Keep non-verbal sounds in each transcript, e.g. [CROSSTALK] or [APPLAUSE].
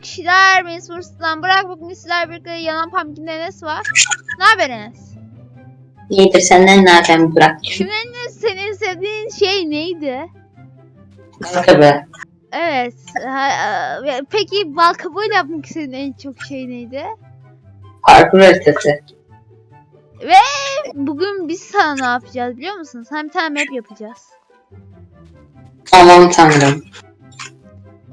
kişiler beni sıfırsızdan bırak bugün sizler birlikte yanan pumpkin Enes var. Ne haber Enes? İyidir senden ne haber bırak. Şimdi Enes senin sevdiğin şey neydi? Tabii. Evet. ha- e, Peki bal kabuğuyla yapmak istediğin en çok şey neydi? Parkur haritası. Bugün biz sana ne yapacağız biliyor musun? Sen bir tane map yapacağız. Aman tanrım.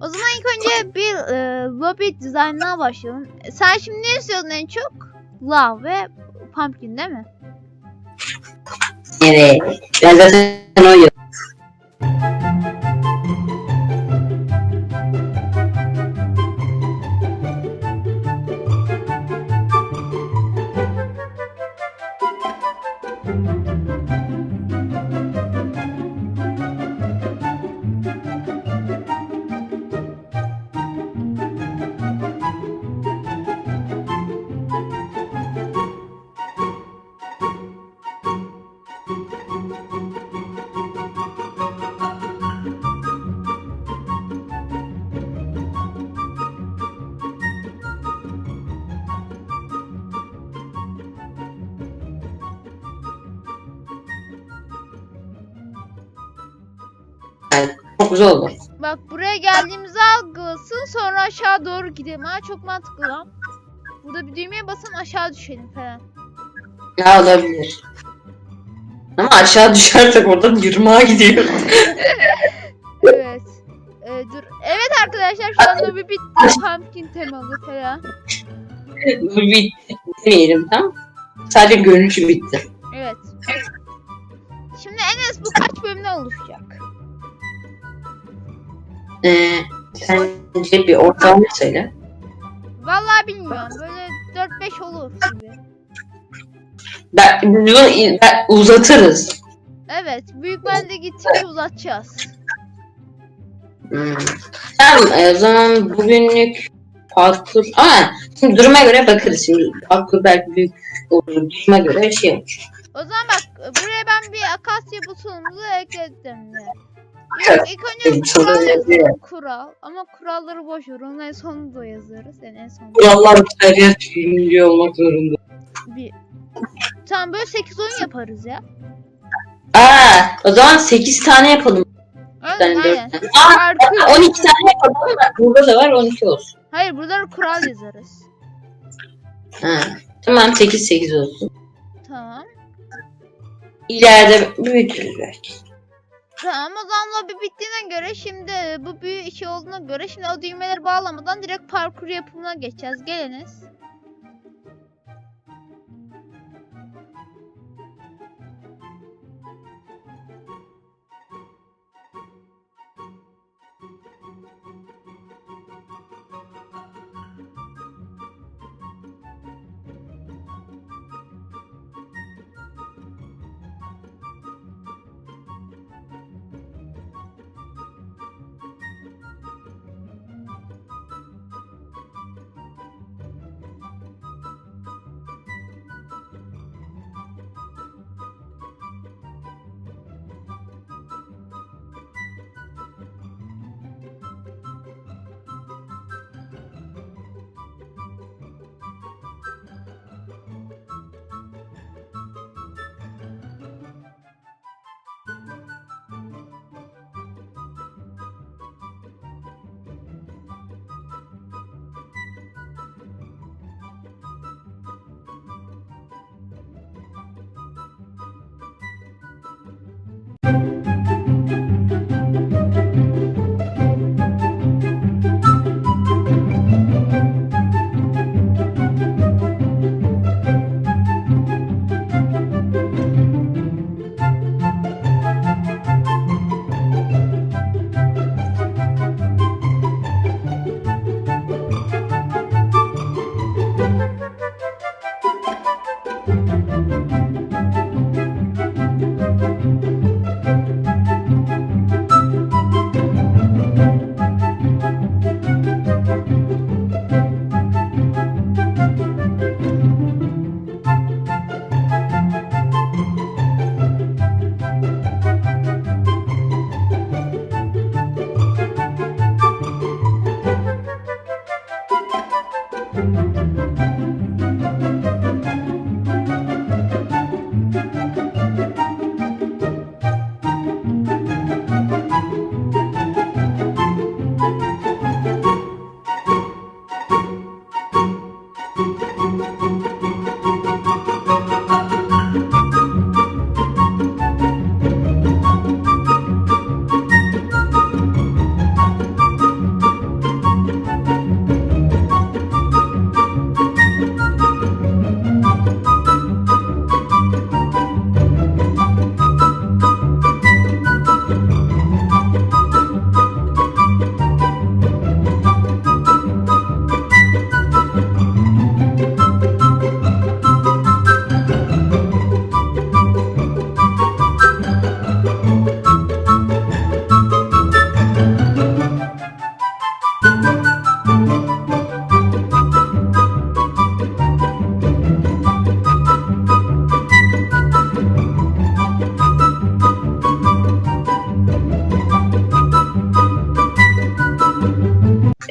O zaman ilk önce bir e, lobby dizaynına başlayalım. E, Sen şimdi ne istiyordun en çok? Love ve pumpkin değil mi? Evet. Ben zaten o güzel oldu. Bak buraya geldiğimizi algılasın sonra aşağı doğru gidelim. Ha çok mantıklı lan. Burada bir düğmeye basın aşağı düşelim falan. Ne olabilir? Ama aşağı düşersek oradan yırmağa gidiyor. [LAUGHS] Evet. Ee, dur. Evet arkadaşlar şu anda bir bitti pumpkin temalı falan. Bu bitti. Demeyelim tamam Sadece görünüşü bitti. Ee, sence bir ortalama söyle. Vallahi bilmiyorum. Böyle 4-5 olur gibi. Ben, bunu ben, uzatırız. Evet. Büyük bende gittikçe uzatacağız. Hmm. Tamam e, o zaman bugünlük parkur... Ama şimdi duruma göre bakarız şimdi. Parkur belki büyük olur. Duruma göre şey olur. O zaman bak buraya ben bir akasya butonumuzu ekledim. İlk önce Bir kural yazalım. Kural. Ama kuralları boş ver. Onu en sonunda yazarız. Yani en sonunda. Kurallar her yer milli olmak zorunda. Bir. Tamam böyle 8 oyun yaparız ya. Aa, o zaman 8 tane yapalım. Ben aynen. 4 tane. Aa, Parkur. 12 tane yapalım ama burada da var 12 olsun. Hayır burada kural yazarız. Ha. Tamam 8 8 olsun. Tamam. İleride büyütürüz belki. Tamam o zaman lobby bittiğine göre şimdi bu büyü işi olduğuna göre şimdi o düğmeleri bağlamadan direkt parkur yapımına geçeceğiz. Geliniz.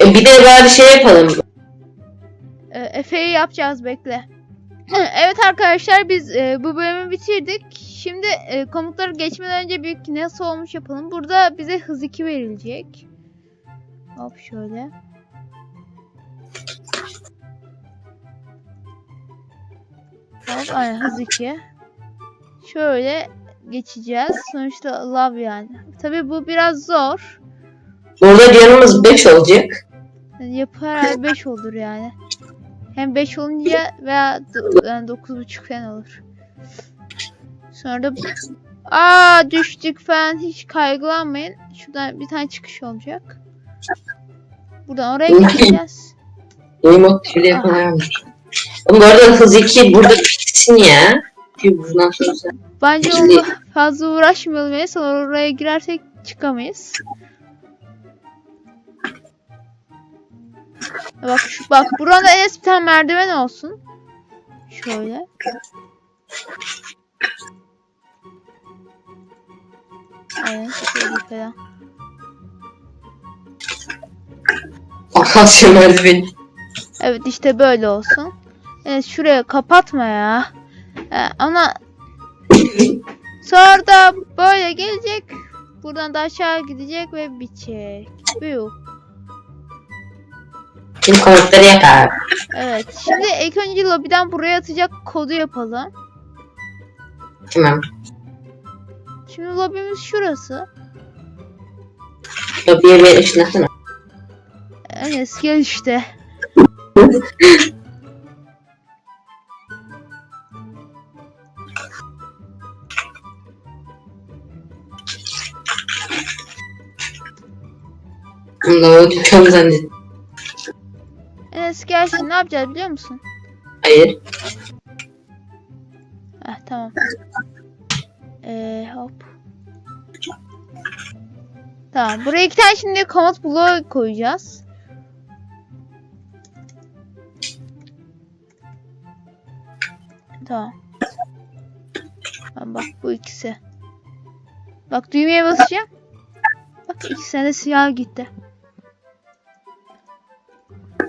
E, bir de bari şey yapalım. E, Efe'yi yapacağız bekle. [CLEARS THROAT] evet arkadaşlar biz e, bu bölümü bitirdik. Şimdi e, komutları geçmeden önce bir nasıl olmuş yapalım. Burada bize hız 2 verilecek. Hop şöyle. Hop aynen hız 2. Şöyle geçeceğiz. Sonuçta love yani. Tabi bu biraz zor. Burada canımız 5 olacak. Yani yapar 5 olur yani. Hem 5 olunca veya do- yani 9.5 falan olur. Sonra da Aa düştük falan hiç kaygılanmayın. Şuradan bir tane çıkış olacak. Buradan oraya gideceğiz. Yeni mod bile yapamıyormuş. Ama bu arada hız 2 burada bitsin ya. Bundan sonra Bence Şimdi- onunla fazla uğraşmayalım. En son oraya girersek çıkamayız. Bak şu bak burada en az bir tane merdiven olsun. Şöyle. Aynen şöyle falan. Akasya merdiveni. Evet işte böyle olsun. Evet şuraya kapatma ya. Ee, ama sonra da böyle gelecek. Buradan da aşağı gidecek ve bitecek. Büyük. Şimdi komutları yap abi. Evet. Şimdi ilk önce lobiden buraya atacak kodu yapalım. Tamam. Şimdi lobimiz şurası. Lobiye bir ışınlasana. Enes gel işte. O dükkanı zannettim. Enes gel şimdi ne yapacağız biliyor musun? Hayır. Heh tamam. Ee, hop. Tamam. Buraya iki tane şimdi komut bloğu koyacağız. Tamam. Tamam bak bu ikisi. Bak düğmeye basacağım. Bak ikisine de siyah gitti.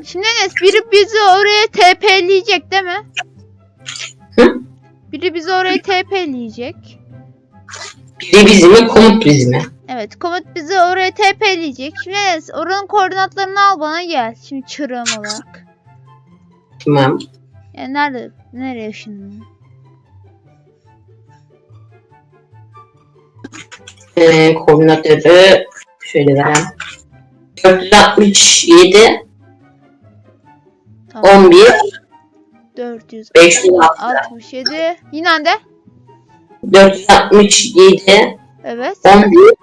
Şimdi Enes biri bizi oraya TP'leyecek değil mi? Hı? Biri bizi oraya TP'leyecek. Biri bizim mi komut bizim mi? Evet komut bizi oraya TP'leyecek. Şimdi Enes oranın koordinatlarını al bana gel. Şimdi çırağım olarak. Tamam. Yani nerede? Nereye şimdi? Ee, koordinatları şöyle vereyim. 467 Tamam. 11 400. 506 67. Yine de. 467 Evet. 11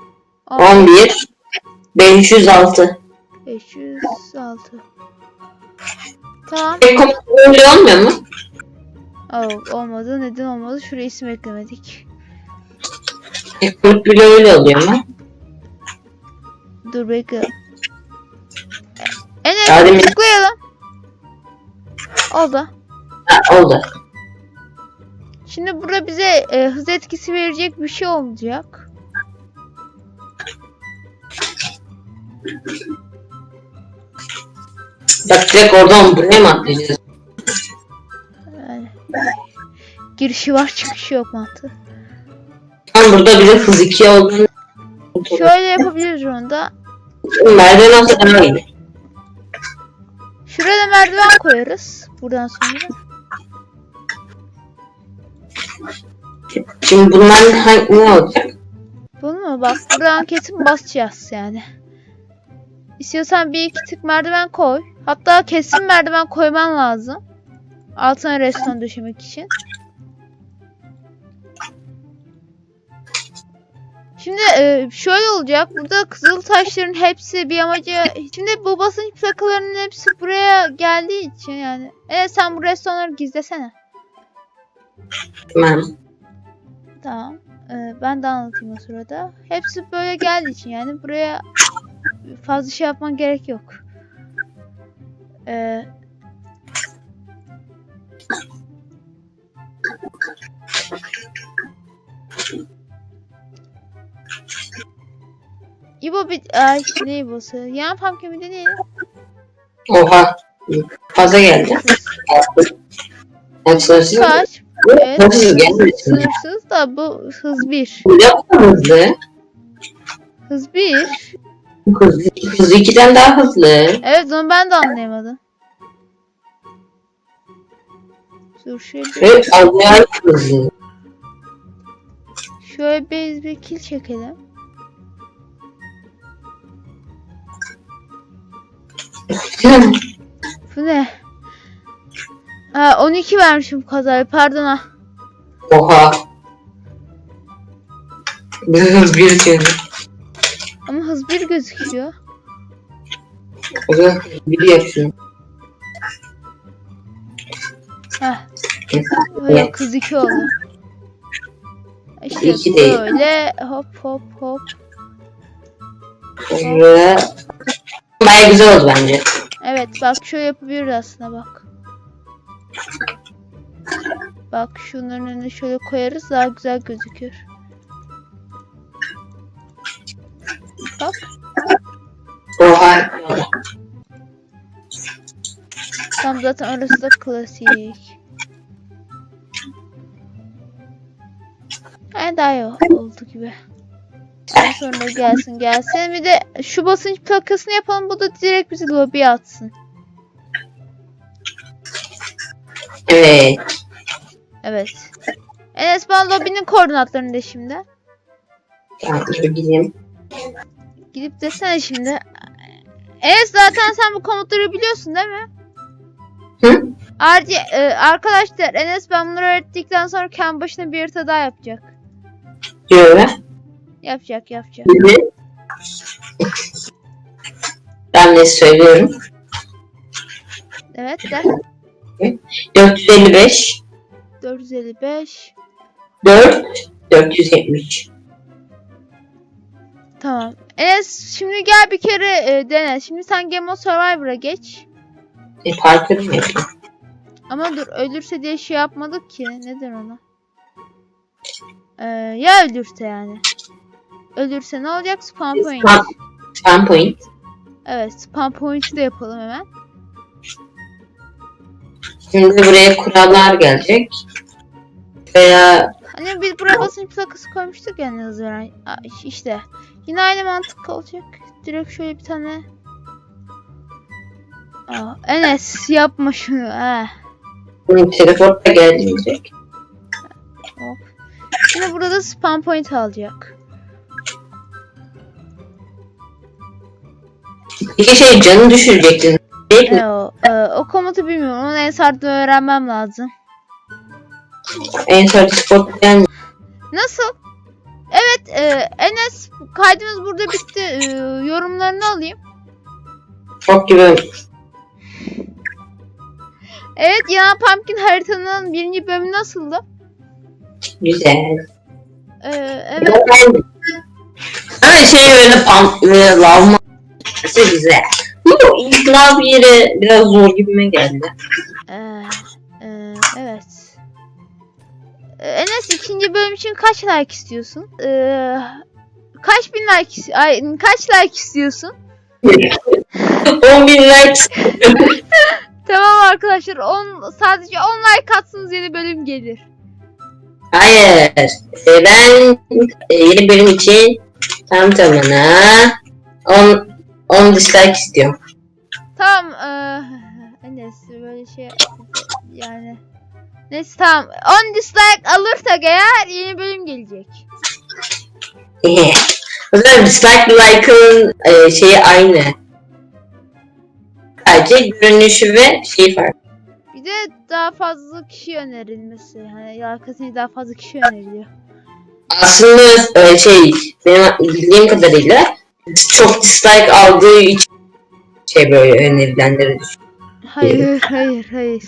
11 506 506. Tamam. Tek komut öyle olmuyor mu? Oh, olmadı. Neden olmadı? Şuraya isim eklemedik. Komut bile öyle oluyor mu? Dur bekle. Enes Daha demin- tıklayalım. Oldu. Ha, oldu. Şimdi burada bize e, hız etkisi verecek bir şey olacak. Bak direkt oradan buraya mı atlayacağız? Yani. Girişi var çıkışı yok mantığı. Tam burada bir de hız 2 olduğunu Şöyle yapabiliriz onu da. merdiven alsa daha iyi. Şuraya da merdiven koyarız. Buradan sonra. Şimdi bunların hangi ne olacak? Bunu mu? Bak buradan kesin basacağız yani. İstiyorsan bir iki tık merdiven koy. Hatta kesin merdiven koyman lazım. Altına restoran döşemek için. Şimdi e, şöyle olacak. Burada kızıl taşların hepsi bir amacı. Şimdi bu basınç plakalarının hepsi buraya geldiği için yani. Evet sen bu restoranları gizlesene. Tamam. Tamam. Ee, ben de anlatayım o sırada. Hepsi böyle geldiği için yani buraya fazla şey yapman gerek yok. Ee, İbo bir... Ay ne İbo'su? Yan pumpkin bir deneyelim. Oha. Fazla geldi. Mı? Kaç? Evet. Gelmedi. Sınırsız da bu hız 1. Ne hızlı? Hız 1. Hız, hız 2'den daha hızlı. Evet onu ben de anlayamadım. Dur şöyle bir, Ve acayip hızlı. şöyle bir, bir kill çekelim. Bu ne? Ha 12 vermişim kazayı pardon ha. Oha. Bir hız bir kere. Ama hız 1 gözüküyor. O hız bir yapsın. Heh. Yok hız 2 oldu. İşte İki değil. böyle hop hop hop. Ve... Baya güzel oldu bence. Evet bak şöyle yapabiliriz aslında bak. Bak şunların önüne şöyle koyarız daha güzel gözükür. Bak. Oha. Tam zaten orası da klasik. Yani daha iyi oldu gibi. Sonra gelsin gelsin. Bir de şu basınç plakasını yapalım. Bu da direkt bizi lobiye atsın. Evet. Evet. Enes bana lobinin koordinatlarını de şimdi. Tamam dur gideyim. Gidip desene şimdi. Enes zaten sen bu komutları biliyorsun değil mi? Hı? Ayrıca e, arkadaşlar Enes ben bunları öğrettikten sonra kendi başına bir harita daha yapacak. Diyor. Yapacak yapacak. Ben de söylüyorum. Evet de. 455 455. 4 470. Tamam. Enes şimdi gel bir kere e, dene. Şimdi sen Game of Survivor'a geç. E, mı yapayım? Ama dur ölürse diye şey yapmadık ki. Nedir ona? Ee, ya ölürse yani. Ölürse ne olacak? Spam point. Spam, spam point. Evet spam point'i de yapalım hemen. Şimdi buraya kurallar gelecek. Veya Hani biz buraya basınç plakası koymuştuk ya hızlı veren. İşte. Yine aynı mantık olacak. Direkt şöyle bir tane. Aa, Enes yapma şunu. Ha. bunun da gelecek. Hop. Şimdi burada da spam point alacak. İki şey canı düşürecektin. Değil mi? E, o, e, o komutu bilmiyorum. Onu en sardı öğrenmem lazım. En son spot gelmiyor. Nasıl? Evet e, Enes kaydımız burada bitti. E, yorumlarını alayım. Çok gibi. Evet Yana Pumpkin haritanın birinci bölümü nasıldı? Güzel. E, evet. Ama şey öyle pam böyle lavma güzel. Bu ilk lav yeri biraz zor gibime geldi. Ee, e, evet. Ee, Enes ikinci bölüm için kaç like istiyorsun? Ee, kaç bin like ay, kaç like istiyorsun? [LAUGHS] 10 bin like [LAUGHS] arkadaşlar 10 sadece 10 like atsanız yeni bölüm gelir. Hayır. Ee, ben e, yeni bölüm için tam tamına 10 10 dislike istiyorum. Tamam eee Enes böyle şey yani Neyse tamam 10 dislike alırsak eğer yeni bölüm gelecek. o zaman dislike like'ın e, şeyi aynı. Sadece görünüşü ve şeyi farklı. Bir de daha fazla kişi önerilmesi. Yani arkasını daha fazla kişi öneriliyor. Aslında e, şey benim bildiğim kadarıyla çok dislike aldığı için şey böyle önerilenleri düşün. Hayır hayır hayır.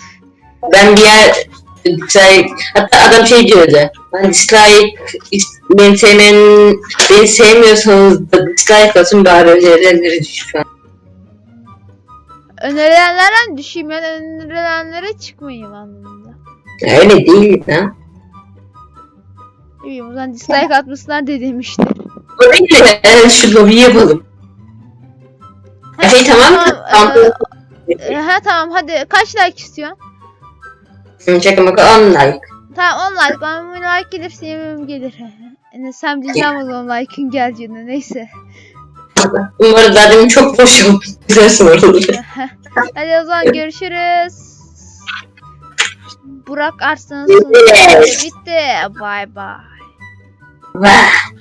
Ben bir yer dislike hatta adam şey diyordu. Ben dislike is- beni sevmeyen beni sevmiyorsanız da dislike atın bari önerilenleri düşün falan. Önerilenlerden düşeyim ben önerilenlere çıkmayayım anlamında. Öyle değil ya. Ne bileyim o zaman dislike atmasınlar dediğim işte. O değil de e, şu lobi yapalım. Her şey tamam mı? Tamam, Tamam. E, ha tamam hadi kaç like istiyorsun? Çakın bakalım 10 like. Tamam 10 like. Ben bu like gelirse yemeğim gelir. Yani sen diyeceğim o zaman like'ın geleceğini neyse. Umarım zaten çok boş yok. Güzel soruları. Hadi o zaman görüşürüz. Burak Arslan'ın sonu Bitti. Bye bye. Vah.